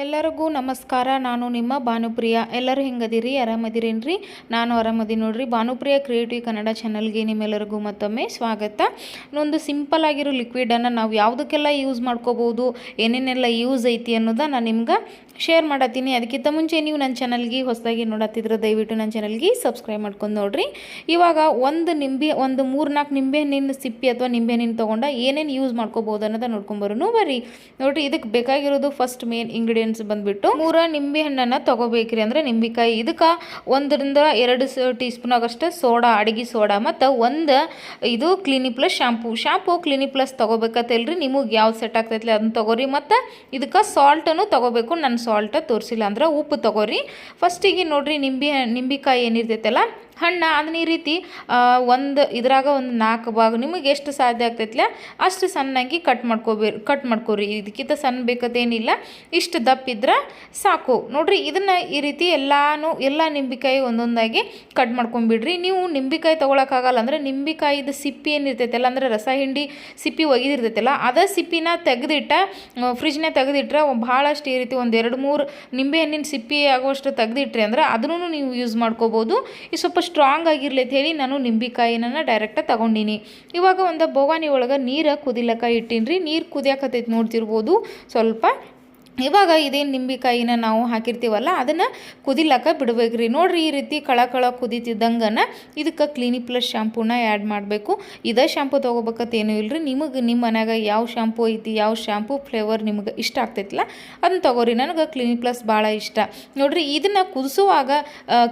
ಎಲ್ಲರಿಗೂ ನಮಸ್ಕಾರ. ನಾನು ನಿಮ್ಮ ಭಾನುಪ್ರಿಯ. ಎಲ್ಲರೂ ಹೆಂಗದಿರಿ? ಆರಾಮದಿರೇನ್ರಿ? ನಾನು ಆರಾಮದಿ ನೋಡ್ರಿ. ಭಾನುಪ್ರಿಯ ಕ್ರಿಯೇಟಿವ್ ಕನ್ನಡ ಚಾನಲ್ಗೆ ನಿಮ್ಮೆಲ್ಲರಿಗೂ ಮತ್ತೊಮ್ಮೆ ಸ್ವಾಗತ. ಇನ್ನೊಂದು ಸಿಂಪಲ್ ಆಗಿರೋ ಲಿಕ್ವಿಡನ್ನು ನಾವು ಯಾವುದಕ್ಕೆಲ್ಲ ಯೂಸ್ ಮಾಡ್ಕೋಬೋದು, ಏನೇನೆಲ್ಲ ಯೂಸ್ ಐತಿ ಅನ್ನೋದನ್ನ ನಾನು ನಿಮ್ಗೆ ಶೇರ್ ಮಾಡತ್ತೀನಿ. ಅದಕ್ಕಿಂತ ಮುಂಚೆ ನೀವು ನನ್ನ ಚಾನಲ್ಗೆ ಹೊಸದಾಗಿ ನೋಡತ್ತಿದ್ರೆ ದಯವಿಟ್ಟು ನನ್ನ ಚಾನಲ್ಗೆ ಸಬ್ಸ್ಕ್ರೈಬ್ ಮಾಡ್ಕೊಂಡು ನೋಡ್ರಿ. ಇವಾಗ ಒಂದು ನಿಂಬೆ, ಒಂದು ಮೂರು ನಾಲ್ಕು ನಿಂಬೆ ಹಣ್ಣಿನ ಸಿಪ್ಪಿ ಅಥವಾ ನಿಂಬೆ ಹಣ್ಣಿನ ತೊಗೊಂಡ ಏನೇನು ಯೂಸ್ ಮಾಡ್ಕೋಬೋದು ಅನ್ನೋದ ನೋಡ್ಕೊಂಬರೋನು ಬರ್ರಿ. ನೋಡ್ರಿ ಇದಕ್ಕೆ ಬೇಕಾಗಿರೋದು ಫಸ್ಟ್ ಮೇನ್ ಇಂಗ್ರೀಡಿಯೆಂಟ್ಸ್ ಬಂದ್ಬಿಟ್ಟು ಮೂರ ನಿಂಬೆ ಹಣ್ಣನ್ನು ತಗೋಬೇಕ್ರಿ ಅಂದ್ರೆ ನಿಂಬಿಕಾಯಿ. ಇದಕ್ಕೆ ಒಂದರಿಂದ ಎರಡು ಟೀ ಸ್ಪೂನ್ ಆಗಷ್ಟು ಸೋಡಾ, ಅಡಿಗೆ ಸೋಡಾ ಮತ್ತು ಒಂದು ಇದು Clinic Plus shampoo shampoo Clinic Plus ತೊಗೋಬೇಕತ್ತಲ್ರಿ ನಿಮಗೆ ಯಾವ್ದು ಸೆಟ್ ಆಗ್ತೈತಿ ಅದನ್ನ ತೊಗೋರಿ. ಮತ್ತು ಇದಕ್ಕೆ ಸಾಲ್ಟನ್ನು ತಗೋಬೇಕು. ನನ್ನ ಸಾಲ್ಟ ತೋರಿಸಿಲ್ಲ ಅಂದ್ರೆ ಉಪ್ಪು ತಗೋರಿ. ಫಸ್ಟಿಗೆ ನೋಡಿರಿ ನಿಂಬೆ, ನಿಂಬಿಕಾಯಿ ಏನಿರ್ತೈತಲ್ಲ ಹಣ್ಣು ಅದನ್ನ ಈ ರೀತಿ ಒಂದು ಇದ್ರಾಗ ಒಂದು ನಾಲ್ಕು ಭಾಗ ನಿಮಗೆ ಎಷ್ಟು ಸಾಧ್ಯ ಆಗ್ತೈತಿಲ್ಲ ಅಷ್ಟು ಸಣ್ಣಾಗಿ ಕಟ್ ಮಾಡ್ಕೋಬೇ ಕಟ್ ಮಾಡ್ಕೋರಿ. ಇದಕ್ಕಿಂತ ಸಣ್ಣ ಬೇಕದೇನಿಲ್ಲ ಇಷ್ಟು ದಪ್ಪ ಇದ್ರೆ ಸಾಕು. ನೋಡಿರಿ, ಇದನ್ನು ಈ ರೀತಿ ಎಲ್ಲಾನು, ಎಲ್ಲ ನಿಂಬೆಕಾಯಿ ಒಂದೊಂದಾಗಿ ಕಟ್ ಮಾಡ್ಕೊಂಬಿಡ್ರಿ. ನೀವು ನಿಂಬೆಕಾಯಿ ತೊಗೊಳಕ್ಕಾಗಲ್ಲ ಅಂದರೆ ನಿಂಬೆಕಾಯಿದು ಸಿಪ್ಪಿ ಏನಿರ್ತೈತಲ್ಲ ಅಂದ್ರೆ ರಸ ಹಿಂಡಿ ಸಿಪ್ಪಿ ಒಗೆದಿರ್ತೈತಲ್ಲ ಅದೇ ಸಿಪ್ಪಿನ ತೆಗೆದಿಟ್ಟ ಫ್ರಿಜ್ನ ತೆಗೆದಿಟ್ರೆ ಭಾಳಷ್ಟು ಈ ರೀತಿ ಒಂದು ಎರಡು ಮೂರು ನಿಂಬೆ ಹಣ್ಣಿನ ಸಿಪ್ಪಿ ಆಗುವಷ್ಟು ತೆಗೆದಿಟ್ರಿ ಅಂದ್ರೆ ಅದನ್ನು ನೀವು ಯೂಸ್ ಮಾಡ್ಕೋಬೋದು. ಈ ಸ್ವಲ್ಪ ಸ್ಟ್ರಾಂಗ್ ಆಗಿರಲಿ ಅಂತ ಹೇಳಿ ನಾನು ನಿಂಬೆಕಾಯಿನ ಡೈರೆಕ್ಟಾಗಿ ತಗೊಂಡಿನಿ. ಇವಾಗ ಒಂದು ಬೋಗಾನಿ ಒಳಗೆ ನೀರು ಕುದಿಲಕ್ಕ ಇಟ್ಟಿನ್ರಿ. ನೀರು ಕುದಿಯಾಕತ್ತೈತಿ ನೋಡ್ತಿರ್ಬೋದು. ಸ್ವಲ್ಪ ಇವಾಗ ಇದೇನು ನಿಂಬೆಕಾಯಿನ ನಾವು ಹಾಕಿರ್ತೀವಲ್ಲ, ಅದನ್ನು ಕುದಿಲಕ್ಕ ಬಿಡ್ಬೇಕ್ರಿ. ನೋಡಿರಿ ಈ ರೀತಿ ಕಳ ಕಳ ಕುದಿತಿದ್ದಂಗನ ಇದಕ್ಕೆ ಕ್ಲಿನಿಕ್ ಪ್ಲಸ್ ಶ್ಯಾಂಪೂನ ಆ್ಯಡ್ ಮಾಡಬೇಕು. ಇದೇ ಶ್ಯಾಂಪು ತೊಗೋಬೇಕತ್ತೇನೂ ಇಲ್ರಿ. ನಿಮಗೆ ನಿಮ್ಮ ಮನ್ಯಾಗ ಯಾವ ಶ್ಯಾಂಪು ಐತಿ, ಯಾವ ಶ್ಯಾಂಪು ಫ್ಲೇವರ್ ನಿಮಗೆ ಇಷ್ಟ ಆಗ್ತೈತಿಲ್ಲ ಅದನ್ನ ತಗೋರಿ. ನನಗೆ ಕ್ಲಿನಿಕ್ ಪ್ಲಸ್ ಭಾಳ ಇಷ್ಟ. ನೋಡ್ರಿ, ಇದನ್ನು ಕುದಿಸುವಾಗ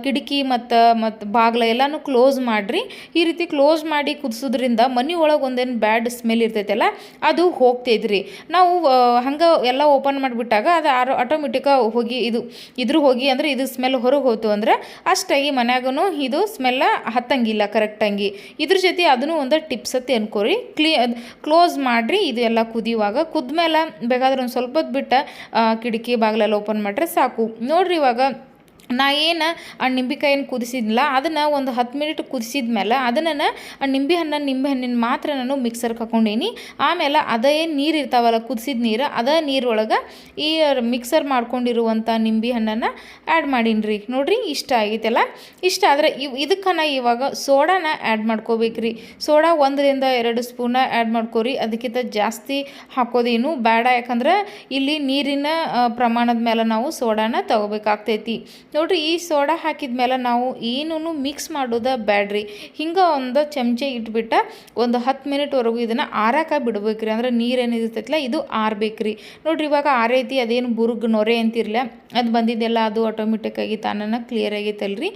ಕಿಟಕಿ ಮತ್ತು ಮತ್ತು ಬಾಗ್ಲ ಎಲ್ಲನೂ ಕ್ಲೋಸ್ ಮಾಡಿರಿ. ಈ ರೀತಿ ಕ್ಲೋಸ್ ಮಾಡಿ ಕುದಿಸೋದ್ರಿಂದ ಮನೆ ಒಳಗೆ ಒಂದೇನು ಬ್ಯಾಡ್ ಸ್ಮೆಲ್ ಇರ್ತೈತಲ್ಲ, ಅದು ಹೋಗ್ತೈತ್ರಿ. ನಾವು ಹಂಗೆ ಎಲ್ಲ ಓಪನ್ ಮಾಡಿಬಿಟ್ಟಾಗ ಅದು ಆರೋ ಆಟೋಮೆಟಿಕ್ಕಾಗಿ ಹೋಗಿ ಇದು ಇದ್ರ ಹೋಗಿ ಅಂದರೆ ಇದು ಸ್ಮೆಲ್ ಹೊರಗೆ ಹೋಯ್ತು ಅಂದ್ರೆ ಅಷ್ಟಾಗಿ ಮನ್ಯಾಗೂ ಇದು ಸ್ಮೆಲ್ಲ ಹತ್ತಂಗಿಲ್ಲ ಕರೆಕ್ಟಾಗಿ ಇದ್ರ ಜೊತೆ ಅದನ್ನು ಒಂದು ಟಿಪ್ಸ್ ಅತ್ತೆ ಅನ್ಕೋರಿ. ಕ್ಲೀ ಕ್ಲೋಸ್ ಮಾಡಿರಿ, ಇದು ಎಲ್ಲ ಕುದಿಯುವಾಗ. ಕುದ್ಮೇಲೆ ಬೇಕಾದ್ರೆ ಒಂದು ಸ್ವಲ್ಪ ಬಿಟ್ಟು ಕಿಟಕಿ ಬಾಗಿಲೆಲ್ಲ ಓಪನ್ ಮಾಡಿದ್ರೆ ಸಾಕು. ನೋಡಿರಿ ಇವಾಗ ನಾ ಏನು ಆ ನಿಂಬೆಕಾಯಿನ ಕುದಿಸಿದ್ನಲ್ಲ, ಅದನ್ನು ಒಂದು ಹತ್ತು ಮಿನಿಟ್ ಕುದಿಸಿದ ಮೇಲೆ ಅದನ್ನು ಆ ನಿಂಬೆ ಹಣ್ಣು, ನಿಂಬೆ ಹಣ್ಣಿನ ಮಾತ್ರ ನಾನು ಮಿಕ್ಸರ್ ಹಾಕೊಂಡೇನಿ. ಆಮೇಲೆ ಅದೇ ನೀರು ಇರ್ತಾವಲ್ಲ, ಕುದಿಸಿದ ನೀರು, ಅದೇ ನೀರೊಳಗೆ ಈ ಮಿಕ್ಸರ್ ಮಾಡ್ಕೊಂಡಿರುವಂಥ ನಿಂಬೆ ಹಣ್ಣನ್ನು ಆ್ಯಡ್ ಮಾಡೀನಿ ರೀ ನೋಡ್ರಿ ಇಷ್ಟ ಆಗೈತಲ್ಲ? ಇಷ್ಟ ಆದರೆ ಇವ್ ಇದಕ್ಕೆ ನಾ ಇವಾಗ ಸೋಡಾನ ಆ್ಯಡ್ ಮಾಡ್ಕೋಬೇಕ್ರಿ. ಸೋಡಾ ಒಂದರಿಂದ ಎರಡು ಸ್ಪೂನ ಆ್ಯಡ್ ಮಾಡ್ಕೋರಿ. ಅದಕ್ಕಿಂತ ಜಾಸ್ತಿ ಹಾಕೋದೇನು ಬೇಡ. ಯಾಕಂದ್ರೆ ಇಲ್ಲಿ ನೀರಿನ ಪ್ರಮಾಣದ ಮೇಲೆ ನಾವು ಸೋಡಾನ ತಗೋಬೇಕಾಗ್ತೈತಿ. ನೋಡ್ರಿ, ಈ ಸೋಡಾ ಹಾಕಿದ ಮೇಲೆ ನಾವು ಏನೂ ಮಿಕ್ಸ್ ಮಾಡೋದ ಬ್ಯಾಡ್ರಿ. ಹಿಂಗೆ ಒಂದು ಚಮಚೆ ಇಟ್ಬಿಟ್ಟು ಒಂದು ಹತ್ತು ಮಿನಿಟ್ವರೆಗೂ ಇದನ್ನು ಆರಾಕ ಬಿಡ್ಬೇಕ್ರಿ. ಅಂದ್ರೆ ನೀರೇನು ಇರ್ತೈತಲ್ಲ ಇದು ಆರ್ಬೇಕ್ರಿ. ನೋಡ್ರಿ, ಇವಾಗ ಆರೈತಿ ಅದೇನು ಬುರುಗ್ ನೊರೆ ಅಂತಿರಲ್ಲ ಅದು ಬಂದಿದ್ದೆಲ್ಲ ಅದು ಆಟೋಮೆಟಿಕ್ಕಾಗಿ ತಾನನ್ನು ಕ್ಲಿಯರ್ ಆಗೈತಲ್ರಿ.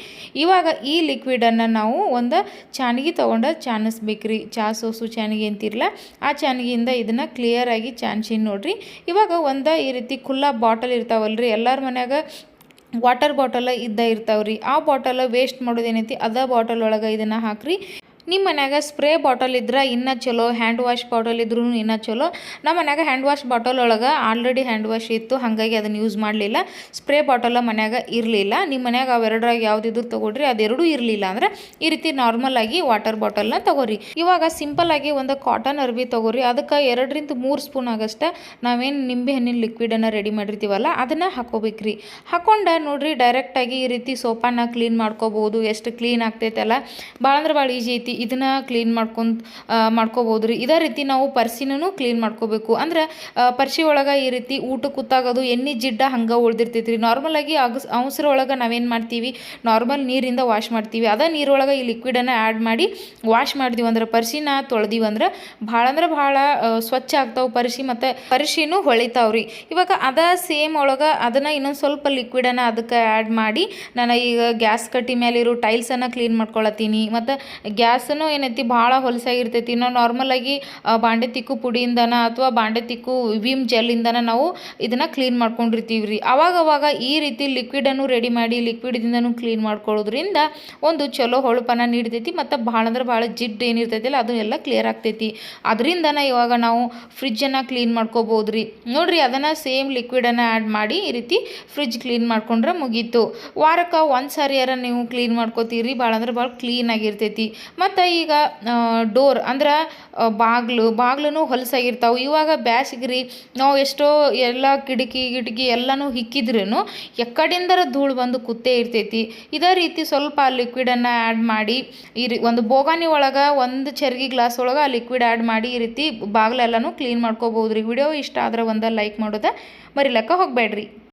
ಇವಾಗ ಈ ಲಿಕ್ವಿಡನ್ನು ನಾವು ಒಂದು ಚಾನಿಗೆ ತೊಗೊಂಡು ಚಾನಿಸ್ಬೇಕ್ರಿ. ಚಾ ಸೋಸು ಚಾನಿಗೆ ಅಂತಿರಲ್ಲ ಆ ಚಾನಿಗೆಯಿಂದ ಇದನ್ನು ಕ್ಲಿಯರಾಗಿ ಚಾನ್ಸಿನ್ ನೋಡ್ರಿ. ಇವಾಗ ಒಂದು ಈ ರೀತಿ ಖುಲ್ಲ ಬಾಟಲ್ ಇರ್ತಾವಲ್ರಿ, ಎಲ್ಲರ ಮನ್ಯಾಗ ವಾಟರ್ ಬಾಟಲ್ ಇದ್ದ ಇರ್ತಾವ್ರಿ. ಆ ಬಾಟಲ್ ವೇಸ್ಟ್ ಮಾಡೋದೇನೈತಿ? ಅದ ಬಾಟಲ್ ಒಳಗೆ ಇದನ್ನು ಹಾಕ್ರಿ. ನಿಮ್ಮ ಮನ್ಯಾಗ ಸ್ಪ್ರೇ ಬಾಟಲ್ ಇದ್ರೆ ಇನ್ನೂ ಚಲೋ ಹ್ಯಾಂಡ್ ವಾಶ್ ಬಾಟಲ್ ಇದ್ರೂ ಇನ್ನೂ ಚಲೋ. ನಮ್ಮ ಮನ್ಯಾಗ ಹ್ಯಾಂಡ್ ವಾಶ್ ಬಾಟಲ್ ಒಳಗೆ ಆಲ್ರೆಡಿ ಹ್ಯಾಂಡ್ ವಾಶ್ ಇತ್ತು, ಹಾಗಾಗಿ ಅದನ್ನು ಯೂಸ್ ಮಾಡಲಿಲ್ಲ. ಸ್ಪ್ರೇ ಬಾಟಲ ಮನ್ಯಾಗ ಇರಲಿಲ್ಲ. ನಿಮ್ಮ ಮನ್ಯಾಗ ಅವೆರಡರಾಗ ಯಾವುದಿದ್ರು ತೊಗೊಳ್ರಿ ಅದೆರಡೂ ಇರಲಿಲ್ಲ ಅಂದ್ರೆ ಈ ರೀತಿ ನಾರ್ಮಲ್ ಆಗಿ ವಾಟರ್ ಬಾಟಲ್ನ ತೊಗೋರಿ. ಇವಾಗ ಸಿಂಪಲ್ ಆಗಿ ಒಂದು ಕಾಟನ್ ಅರ್ಬಿ ತಗೋರಿ. ಅದಕ್ಕೆ ಎರಡರಿಂದ ಮೂರು ಸ್ಪೂನ್ ಆಗಷ್ಟ ನಾವೇನು ನಿಂಬೆ ಹಣ್ಣಿನ ಲಿಕ್ವಿಡನ್ನು ರೆಡಿ ಮಾಡಿರ್ತೀವಲ್ಲ, ಅದನ್ನು ಹಾಕೋಬೇಕ್ರಿ. ಹಾಕೊಂಡ ನೋಡ್ರಿ ಡೈರೆಕ್ಟಾಗಿ ಈ ರೀತಿ ಸೋಪಾನ ಕ್ಲೀನ್ ಮಾಡ್ಕೋಬೋದು ಎಷ್ಟು ಕ್ಲೀನ್ ಆಗ್ತೈತಲ್ಲ. ಭಾಳ ಅಂದ್ರೆ ಭಾಳ ಈಜಿ ಐತಿ. ಇದನ್ನ ಕ್ಲೀನ್ ಮಾಡ್ಕೊಂತ ಮಾಡ್ಕೋಬೋದು ರೀ ಇದೇ ರೀತಿ ನಾವು ಪರ್ಸಿನೂ ಕ್ಲೀನ್ ಮಾಡ್ಕೋಬೇಕು. ಅಂದ್ರೆ ಪರ್ಸಿ ಒಳಗೆ ಈ ರೀತಿ ಊಟ ಕೂತಾಗೋದು ಎಣ್ಣೆ ಜಿಡ್ಡ ಹಂಗೆ ಉಳ್ದಿರ್ತೈತಿ ರೀ ನಾರ್ಮಲಾಗಿ ಅಗಸ್ ಅವಸರ ಒಳಗೆ ನಾವೇನು ಮಾಡ್ತೀವಿ? ನಾರ್ಮಲ್ ನೀರಿಂದ ವಾಶ್ ಮಾಡ್ತೀವಿ. ಅದೇ ನೀರೊಳಗೆ ಈ ಲಿಕ್ವಿಡನ್ನು ಆ್ಯಡ್ ಮಾಡಿ ವಾಶ್ ಮಾಡಿದೀವಿ ಅಂದ್ರೆ, ಪರ್ಸಿನ ತೊಳೆದೀವಿ ಅಂದ್ರೆ, ಭಾಳ ಅಂದ್ರೆ ಭಾಳ ಸ್ವಚ್ಛ ಆಗ್ತಾವೆ ಪರ್ಸಿ ಮತ್ತು ಪರ್ಸಿನೂ ಹೊಳಿತಾವ್ರಿ. ಇವಾಗ ಅದ ಸೇಮ್ ಒಳಗೆ ಅದನ್ನು ಇನ್ನೊಂದು ಸ್ವಲ್ಪ ಲಿಕ್ವಿಡನ್ನು ಅದಕ್ಕೆ ಆ್ಯಡ್ ಮಾಡಿ, ನಾನು ಈಗ ಗ್ಯಾಸ್ ಕಟ್ಟಿ ಮೇಲೆ ಇರೋ ಟೈಲ್ಸನ್ನು ಕ್ಲೀನ್ ಮಾಡ್ಕೊಳತ್ತೀನಿ. ಮತ್ತು ಗ್ಯಾಸನ್ನು ಏನೈತಿ ಭಾಳ ಹೊಲಸಾಗಿರ್ತೈತಿ ನಾವು ನಾರ್ಮಲಾಗಿ ಬಾಂಡೆ ತಿಕ್ಕು ಪುಡಿಯಿಂದನ ಅಥವಾ ಬಾಂಡೆ ತಿಕ್ಕು ವಿಮ್ ಜೆಲ್ಲಿಂದನ ನಾವು ಇದನ್ನು ಕ್ಲೀನ್ ಮಾಡ್ಕೊಂಡಿರ್ತೀವಿ ರೀ ಅವಾಗ ಅವಾಗ ಈ ರೀತಿ ಲಿಕ್ವಿಡನ್ನು ರೆಡಿ ಮಾಡಿ ಲಿಕ್ವಿಡ್ದಿಂದನೂ ಕ್ಲೀನ್ ಮಾಡ್ಕೊಳ್ಳೋದ್ರಿಂದ ಒಂದು ಚಲೋ ಹೊಳಪನ ನೀಡ್ತೈತಿ ಮತ್ತು ಭಾಳ ಅಂದ್ರೆ ಭಾಳ ಜಿಡ್ಡು ಏನಿರ್ತೈತಿಲ್ಲ ಅದು ಎಲ್ಲ ಕ್ಲಿಯರ್ ಆಗ್ತೈತಿ. ಅದರಿಂದನ ಇವಾಗ ನಾವು ಫ್ರಿಜ್ಜನ್ನು ಕ್ಲೀನ್ ಮಾಡ್ಕೋಬೋದು ರೀ ನೋಡಿರಿ ಅದನ್ನು ಸೇಮ್ ಲಿಕ್ವಿಡನ್ನು ಆ್ಯಡ್ ಮಾಡಿ ಈ ರೀತಿ ಫ್ರಿಜ್ ಕ್ಲೀನ್ ಮಾಡ್ಕೊಂಡ್ರೆ ಮುಗೀತು. ವಾರಕ್ಕೆ ಒಂದು ಸಾರಿಯಾರ ನೀವು ಕ್ಲೀನ್ ಮಾಡ್ಕೋತೀರಿ, ಭಾಳ ಅಂದ್ರೆ ಭಾಳ ಕ್ಲೀನ್ ಆಗಿರ್ತೈತಿ. ಮತ್ತು ಮತ್ತು ಈಗ ಡೋರ್ ಅಂದ್ರೆ ಬಾಗಿಲು ಬಾಗ್ಲೂ ಹೊಲಸಾಗಿರ್ತಾವೆ. ಇವಾಗ ಬ್ಯಾಸ್ಗೆ ನಾವು ಎಷ್ಟೋ ಎಲ್ಲ ಕಿಟಕಿ, ಗಿಟಕಿ ಎಲ್ಲನೂ ಹಿಕ್ಕಿದ್ರೂ ಎಕ್ಕಡಿಂದರ ಧೂಳು ಬಂದು ಕೂತೇ ಇರ್ತೈತಿ. ಇದೇ ರೀತಿ ಸ್ವಲ್ಪ ಲಿಕ್ವಿಡನ್ನು ಆ್ಯಡ್ ಮಾಡಿ, ಈ ಒಂದು ಬೋಗಾನಿ ಒಳಗೆ ಒಂದು ಚರ್ಗಿ ಗ್ಲಾಸ್ ಒಳಗೆ ಆ ಲಿಕ್ವಿಡ್ ಆ್ಯಡ್ ಮಾಡಿ ಈ ರೀತಿ ಬಾಗಿಲೆಲ್ಲನೂ ಕ್ಲೀನ್ ಮಾಡ್ಕೋಬೋದು ರೀ ವಿಡಿಯೋ ಇಷ್ಟ ಆದ್ರೆ ಒಂದು ಲೈಕ್ ಮಾಡೋದು ಮರಿಲಕ್ಕ ಹೋಗಬೇಡ್ರಿ